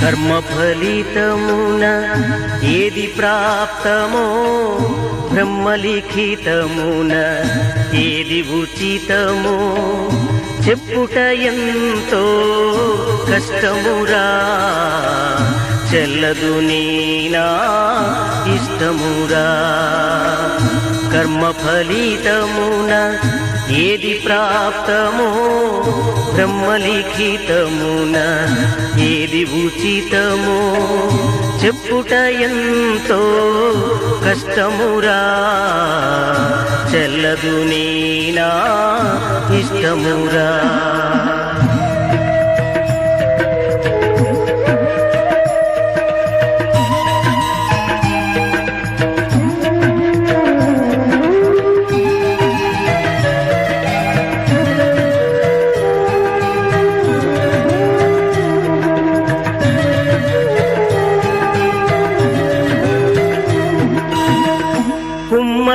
కర్మ ఫలితమున ఏది ప్రాప్తమో బ్రహ్మలిఖితమున ఏది ఉచితమో చెప్పుట ఎంతో కష్టమురా చెల్లదు నీనా ఇష్టమురా. కర్మ ఫలితమున ఏది ప్రాప్తమో బ్రహ్మలిఖితమున ఏది ఉచితమో చెప్పుట ఎంతో కష్టమురా. చెల్లదు నేనా ఇష్టమురా.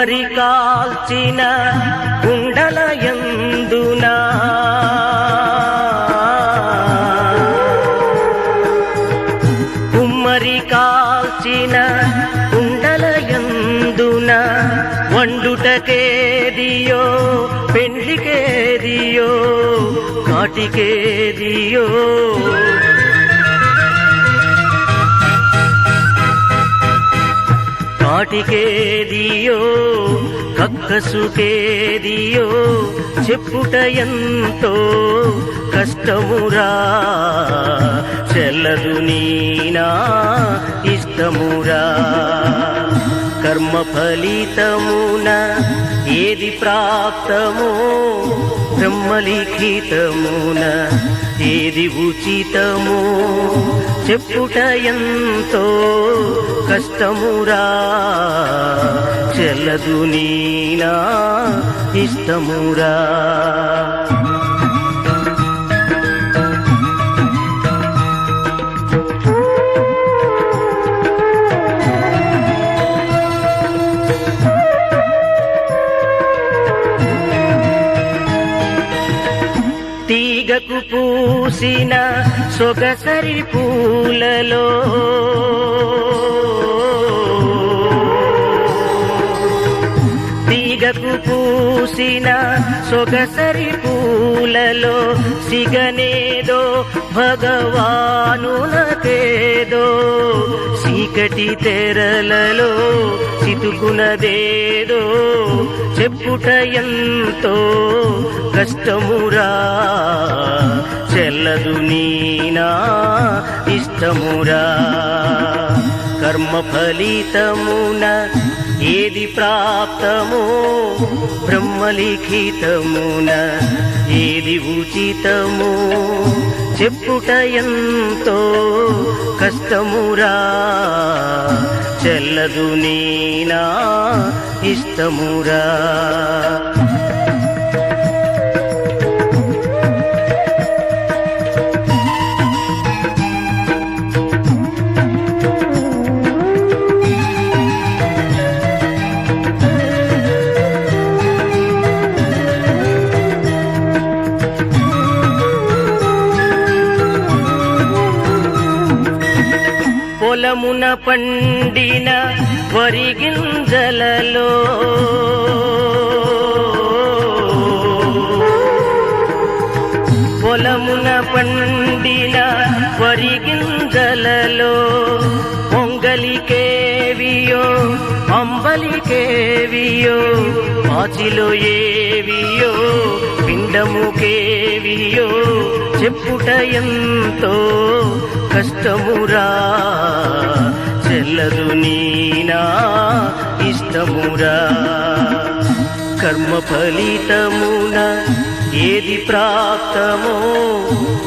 మరి కాల్చిన కుండల ఎందునా కుమ్మరి కాల్చిన కుండల ఎందున వండుటకేదియో పెండ్లికేదియో కాటికేదియో కాటికేదియో కక్కసుకేదియో చెప్పుట ఎంతో కష్టమురా. చెల్లదు నీనా ఇష్టమురా. కర్మ ఫలితమున ఏది ప్రాప్తమో బ్రహ్మలిఖితమున ఏది ఉచితమో చెప్పుట ఎంతో కష్టమురా. చెల్లదు నీనా ఇష్టమురా. తీగకు పూసిన సొగసరి పూలలో. తీగకు పూసిన సొగసరి పూలలో సిగనేదో భగవానునకేదో. చీకటి తెరలలో చితుకునదేదో. చెప్పుట ఎంతో కష్టమురా. చెల్లదు నీనా ఇష్టమురా. కర్మ ఫలితమున ఏది ప్రాప్తమో బ్రహ్మలిఖితమున ఏది ఉచితమో చెప్పుట ఎంతో కష్టమురా. చెల్లదు నీనా ఇష్టమురా. పొలమున పండిన వరి గింజలలో పొలమున పండిన వరి గింజలలో పొంగలికేవియో అంబలికేవియో పాచిలో ఏవియో పిండముకేవియో చెప్పుట ఎంతో కష్టమురా. చెల్లదు నీనా ఇష్టమురా. కర్మ ఫలితమున ఏది ప్రాప్తమో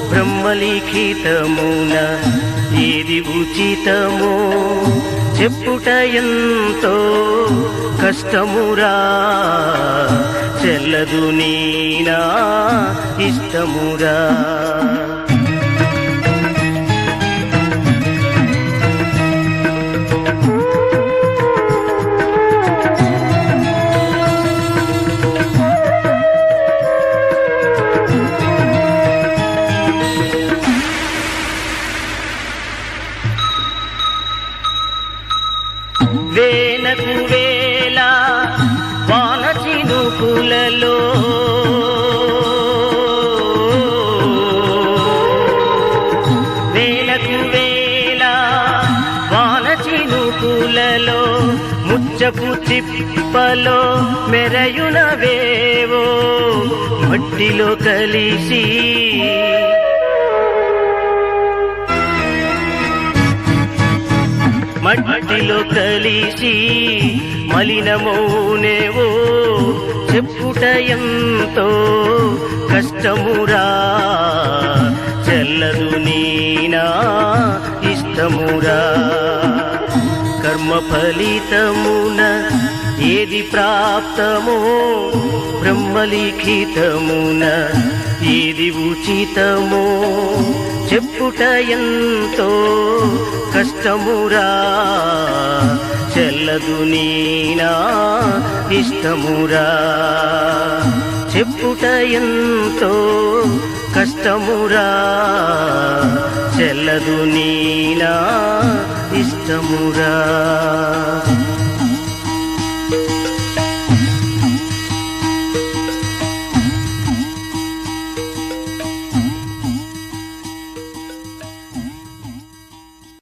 బ్రహ్మలిఖితమున ఏది ఉచితమో చెప్పుట ఎంతో కష్టమురా. చెల్లదు నీనా ఇష్టమురా. వేలకు వేల వాన చినుకులలో. వేలకు వేల వాన చినుకులలో ముచ్చపు చిప్పలో మెరయునవేవో మట్టిలో కలిసి మట్టిలో కలిసి మలినమౌనేవో చెప్పుట ఎంతో కష్టమురా. చెల్లదు నీనా ఇష్టమురా. కర్మ ఫలితమున ఏది ప్రాప్తమో బ్రహ్మలిఖితమున ఏది ఉచితమో చెప్పుట ఎంతో కష్టమురా. చెల్లదు నీనా ఇష్టమురా. చెప్పుట ఎంతో కష్టమురా. చెల్లదు నీనా ఇష్టమురా.